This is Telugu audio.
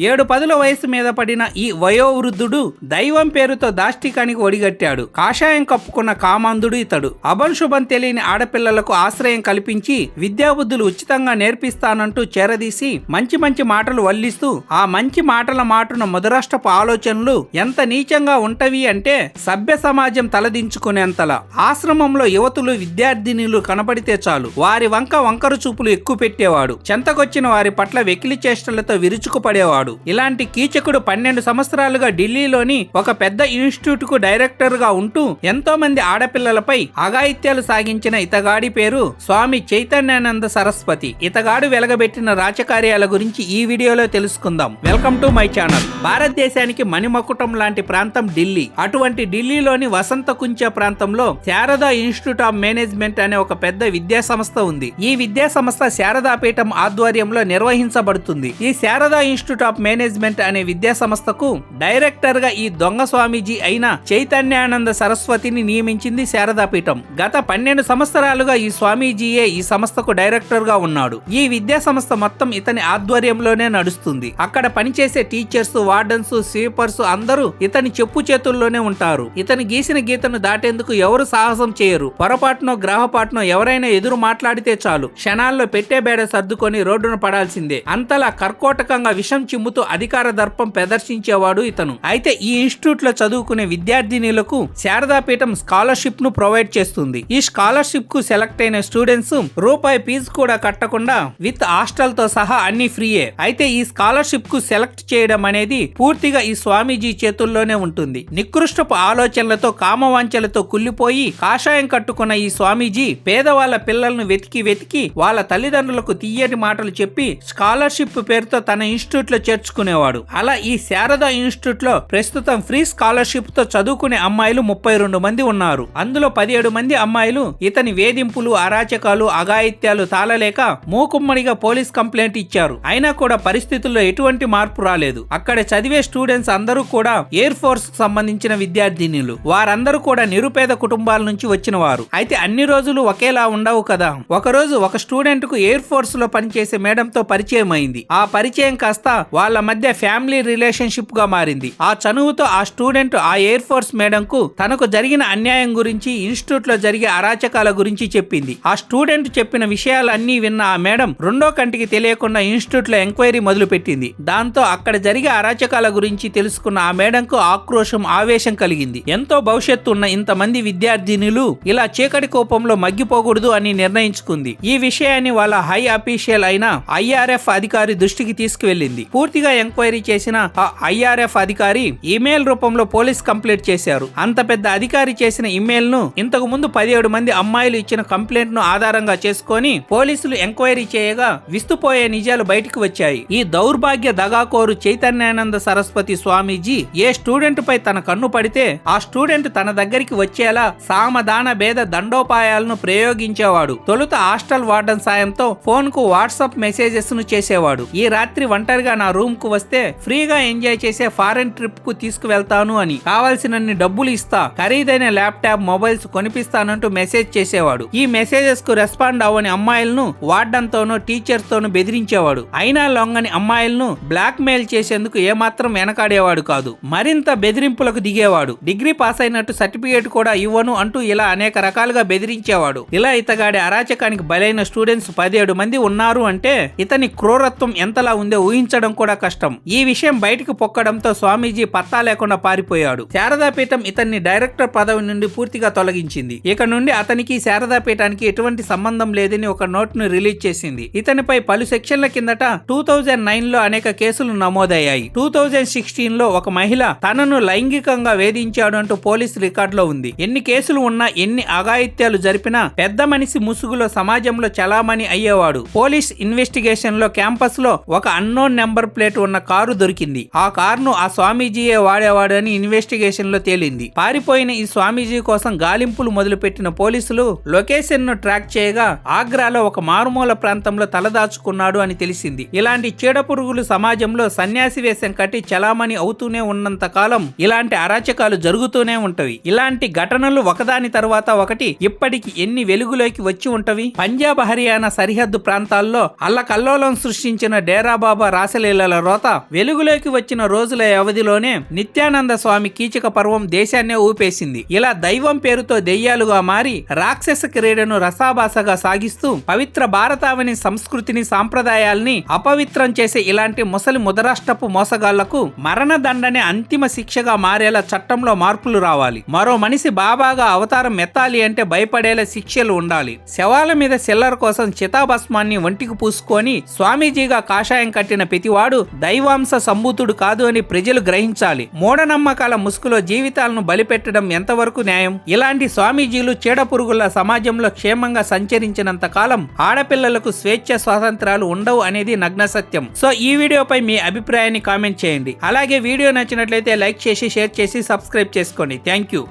ఏడు పదుల వయసు మీద పడిన ఈ వయోవృద్ధుడు దైవం పేరుతో దాష్టికానికి ఒడిగట్టాడు. కాషాయం కప్పుకున్న కామాంధుడు ఇతడు. అభంశుభం తెలియని ఆడపిల్లలకు ఆశ్రయం కల్పించి విద్యాబుద్ధులు ఉచితంగా నేర్పిస్తానంటూ చేరదీసి మంచి మంచి మాటలు వల్లిస్తూ ఆ మంచి మాటల మాటున ముదరాష్ట్రపు ఆలోచనలు ఎంత నీచంగా ఉంటవి అంటే సభ్య సమాజం తలదించుకునేంతలా. ఆశ్రమంలో యువతులు విద్యార్థినులు కనపడితే చాలు. వారి వంక వంకరు చూపులు ఎక్కువ పెట్టేవాడు చెంతకొచ్చిన వారి పట్ల వెకిలి చేష్టలతో విరుచుకుపడేవాడు. ఇలాంటి కీచకుడు పన్నెండు సంవత్సరాలుగా ఢిల్లీలోని ఒక పెద్ద ఇన్స్టిట్యూట్కు డైరెక్టర్గా ఉంటూ ఎంతో మంది ఆడపిల్లలపై అఘాయిత్యాలు సాగించిన ఇతగాడి పేరు స్వామి చైతన్యానంద సరస్వతి. ఇతగాడు వెలగబెట్టిన రాచకార్యాల గురించి ఈ వీడియోలో తెలుసుకుందాం. Welcome to my channel. భారతదేశానికి మణిమకుటం లాంటి ప్రాంతం ఢిల్లీ. అటువంటి ఢిల్లీలోని వసంత కుంచ ప్రాంతంలో శారదా ఇన్స్టిట్యూట్ ఆఫ్ మేనేజ్మెంట్ అనే ఒక పెద్ద విద్యా సంస్థ ఉంది. ఈ విద్యా సంస్థ శారదాపీఠం ఆధ్వర్యంలో నిర్వహించబడుతుంది. ఈ శారదా ఇన్స్టిట్యూట్ ఆఫ్ మేనేజ్మెంట్ అనే విద్యా సంస్థకు డైరెక్టర్గా ఈ దొంగ స్వామీజీ అయిన చైతన్యానంద సరస్వతిని నియమించింది శారదాపీఠం. గత పన్నెండు సంవత్సరాలుగా ఈ స్వామీజీయే ఈ సంస్థకు డైరెక్టర్గా ఉన్నాడు. ఈ విద్యా సంస్థ మొత్తం ఇతని ఆధ్వర్యంలోనే నడుస్తుంది. అక్కడ పనిచేసే టీచర్స్ వార్డన్స్ స్వీపర్స్ అందరూ ఇతని చెప్పు చేతుల్లోనే ఉంటారు. ఇతని గీసిన గీతను దాటేందుకు ఎవరు సాహసం చేయరు. పొరపాటునో గ్రహపాటునో ఎవరైనా ఎదురు మాట్లాడితే చాలు. క్షణాల్లో పెట్టే బేడ సర్దుకొని రోడ్డున పడాల్సిందే. అంతలా కర్కోటకంగా విషం చిమ్ముతూ అధికార దర్పం ప్రదర్శించేవాడు ఇతను. అయితే ఈ ఇన్స్టిట్యూట్లో చదువుకునే విద్యార్థినులకు శారదాపీఠం స్కాలర్షిప్ను ప్రొవైడ్ చేస్తుంది. ఈ స్కాలర్షిప్కు సెలెక్ట్ అయిన స్టూడెంట్స్ రూపాయి ఫీజు కూడా కట్టకుండా విత్ హాస్టల్తో సహా అన్ని ఫ్రీయే. అయితే ఈ స్కాలర్షిప్కు సెలెక్ట్ చేయడం అనేది పూర్తిగా ఈ స్వామీజీ చేతుల్లోనే ఉంటుంది. నికృష్టపు ఆలోచనలతో కామవాంఛలతో కుళ్ళిపోయి కాషాయం కట్టుకున్న ఈ స్వామీజీ పేదవాళ్ళ పిల్లలను వెతికి వెతికి వాళ్ళ తల్లిదండ్రులకు తీయటి మాటలు చెప్పి స్కాలర్షిప్ పేరుతో తన ఇన్స్టిట్యూట్లో చేర్చుకునేవాడు. అలా ఈ శారదా ఇన్స్టిట్యూట్లో ప్రస్తుతం ఫ్రీ స్కాలర్షిప్తో చదువుకునే అమ్మాయిలు ముప్పై రెండు మంది ఉన్నారు. అందులో పదిహేడు మంది అమ్మాయిలు ఇతని వేధింపులు అరాచకాలు అఘాయిత్యాలు తాళలేక మూకుమ్మడిగా పోలీస్ కంప్లైంట్ ఇచ్చారు. అయినా కూడా పరిస్థితుల్లో ఎటువంటి మార్పు రాలేదు. అక్కడ చదివే స్టూడెంట్స్ అందరూ కూడా ఎయిర్ ఫోర్స్కు సంబంధించిన విద్యార్థినిలు. వారందరూ కూడా నిరుపేద కుటుంబాల నుంచి వచ్చిన వారు. అయితే అన్ని రోజులు ఒకేలా ఉండవు కదా? ఒక రోజు ఒక స్టూడెంట్కు ఎయిర్ ఫోర్స్లో పనిచేసే మేడంతో పరిచయం అయింది ఆ పరిచయం కాస్త వాళ్ళ మధ్య ఫ్యామిలీ రిలేషన్షిప్గా మారింది. ఆ చనువుతో ఆ స్టూడెంట్ ఆ ఎయిర్ ఫోర్స్ మేడం కు తనకు జరిగిన అన్యాయం గురించి ఇన్స్టిట్యూట్లో జరిగే అరాచకాల గురించి చెప్పింది. ఆ స్టూడెంట్ చెప్పిన విషయాలన్నీ విన్న ఆ మేడం రెండో కంటికి తెలియకుండా ఇన్స్టిట్యూట్లో ఎంక్వైరీ మొదలు పెట్టింది దాంతో అక్కడ జరిగే అరాచకాల గురించి తెలుసుకున్న ఆ మేడంకు ఆక్రోశం ఆవేశం కలిగింది. ఎంతో భవిష్యత్తు ఉన్న ఇంతమంది విద్యార్థినులు ఇలా చీకటి కోపంలో మగ్గిపోకూడదు అని నిర్ణయించుకుంది. ఈ విషయాన్ని వాళ్ళ హై అఫీషియల్ అయిన ఐఆర్ఎఫ్ అధికారి దృష్టికి తీసుకువెళ్ళింది. పూర్తిగా ఎంక్వైరీ చేసిన ఆ ఐఆర్ఎఫ్ అధికారి ఇమెయిల్ రూపంలో పోలీస్ కంప్లైంట్ చేశారు. అంత పెద్ద అధికారి చేసిన ఇమెయిల్ను ఇంతకు ముందు పదిహేడు మంది అమ్మాయిలు ఇచ్చిన కంప్లైంట్ను ఆధారంగా చేసుకొని పోలీసులు ఎంక్వైరీ చేయగా విస్తుపోయే నిజాలు బయటకు వచ్చాయి. ఈ దౌర్భాగ్య దగాకోరు చైతన్యానంద సరస్వతి స్వామీజీ ఏ స్టూడెంట్ పై తన కన్ను పడితే ఆ స్టూడెంట్ తన దగ్గరికి వచ్చేలా సామదాన భేద దండోపాయాలను ప్రయోగించేవాడు. తొలుత హాస్టల్ వార్డన్ సాయంతో ఫోన్కు వాట్సాప్ మెసేజెస్ను చేసేవాడు. ఈ రాత్రి ఒంటరిగా నా రూమ్కు వస్తే ఫ్రీగా ఎంజాయ్ చేసే ఫారెన్ ట్రిప్కు తీసుకువెళ్తాను అని. కావాల్సినన్ని డబ్బులు ఇస్తా. ఖరీదైన ల్యాప్టాప్ మొబైల్స్ కొనిపిస్తానంటూ మెసేజ్ చేసేవాడు. ఈ మెసేజెస్కు రెస్పాండ్ అవ్వని అమ్మాయిలను వార్డంతోనూ టీచర్స్ టీచర్ తోనూ బెదిరించేవాడు. అయినా లొంగని అమ్మాయిలను బ్లాక్ మెయిల్ చేసేందుకు ఏమాత్రం వెనకాడేవాడు కాదు. మరింత బెదిరింపులకు దిగేవాడు. డిగ్రీ పాస్ అయినట్టు సర్టిఫికేట్ కూడా ఇవ్వను అంటూ ఇలా అనేక రకాలుగా బెదిరించేవాడు. ఇలా ఇతగాడి అరాచకానికి బలైన స్టూడెంట్స్ పదిహేడు మంది ఉన్నారు అంటే ఇతని క్రూరత్వం ఎంతలా ఉందో ఊహించడం కూడా కష్టం. ఈ విషయం బయటకు పొక్కడంతో స్వామీజీ పత్తా లేకుండా పారిపోయాడు. శారదాపీఠం ఇతన్ని డైరెక్టర్ పదవి నుండి పూర్తిగా తొలగించింది. ఇక నుండి అతనికి శారదాపీఠానికి ఎటువంటి సంబంధం లేదని ఒక నోట్ను రిలీజ్ చేసింది. ఇతనిపై పలు సెక్షన్ల కిందట టూ థౌజండ్ నైన్లో అనేక కేసులు నమోదయ్యాయి. టూ థౌజండ్ సిక్స్టీన్లో ఒక మహిళ తనను లైంగికంగా వేధించాడు అంటూ పోలీస్ రికార్డులో ఉంది. ఎన్ని కేసులు ఉన్నా ఎన్ని అఘాయిత్యాలు జరిపినా పెద్ద మనిషి ముసుగులో సమాజంలో చలామణి అయ్యేవాడు. పోలీస్ ఇన్వెస్టిగేషన్లో క్యాంపస్లో ఒక అన్నోన్ నెంబర్ ప్లేట్ ఉన్న కారు దొరికింది. ఆ కారును ఆ స్వామీజీయే వాడేవాడని ఇన్వెస్టిగేషన్లో తేలింది. పారిపోయిన ఈ స్వామీజీ కోసం గాలింపులు మొదలుపెట్టిన పోలీసులు లొకేషన్ను ట్రాక్ చేయగా ఆగ్రాలో ఒక మారుమూల ప్రాంతంలో తలదాచుకున్నాడు అని తెలిసింది. ఇలాంటి చీడపురుగులు సమాజంలో సన్యాసి వేషం కట్టి చలామణి అవుతూనే ఉన్నంత కాలం ఇలాంటి అరాచకాలు జరుగుతూనే ఉంటవి. ఇలాంటి ఘటనలు ఒకదాని తర్వాత ఒకటి ఇప్పటికి ఎన్ని వెలుగులోకి వచ్చి ఉంటవి? పంజాబ్ హర్యానా సరిహద్దు ప్రాంతాల్లో అల్లకల్లోలం సృష్టించిన డేరా బాబా రాసలీల పిల్లల రోత వెలుగులోకి వచ్చిన రోజుల వ్యవధిలోనే నిత్యానంద స్వామి కీచక పర్వం దేశాన్నే ఊపేసింది. ఇలా దైవం పేరుతో దెయ్యాలుగా మారి రాక్షస క్రీడను రసాభాసగా సాగిస్తూ పవిత్ర భారతావని సంస్కృతిని సాంప్రదాయాల్ని అపవిత్రం చేసే ఇలాంటి ముసలి ముదరాష్ట్రపు మోసగాళ్ళకు మరణదండనే అంతిమ శిక్షగా మారేలా చట్టంలో మార్పులు రావాలి. మరో మనిషి బాబాగా అవతారం ఎత్తాలి అంటే భయపడేలా శిక్షలు ఉండాలి. శవాల మీద సిల్లర్ కోసం చితాభస్మాన్ని ఒంటికి పూసుకొని స్వామీజీగా కాషాయం కట్టిన ప్రతివాడు దైవాంశ సంభూతుడు కాదు అని ప్రజలు గ్రహించాలి. మూఢనమ్మకాల ముసుగులో జీవితాలను బలిపెట్టడం ఎంతవరకు న్యాయం? ఇలాంటి స్వామీజీలు చీడపురుగుల సమాజంలో క్షేమంగా సంచరించినంత కాలం ఆడపిల్లలకు స్వేచ్ఛ స్వాతంత్రాలు ఉండవు అనేది నగ్న సత్యం సో ఈ వీడియోపై మీ అభిప్రాయాన్ని కామెంట్ చేయండి. అలాగే వీడియో నచ్చినట్లయితే లైక్ చేసి షేర్ చేసి సబ్స్క్రైబ్ చేసుకోండి. Thank you.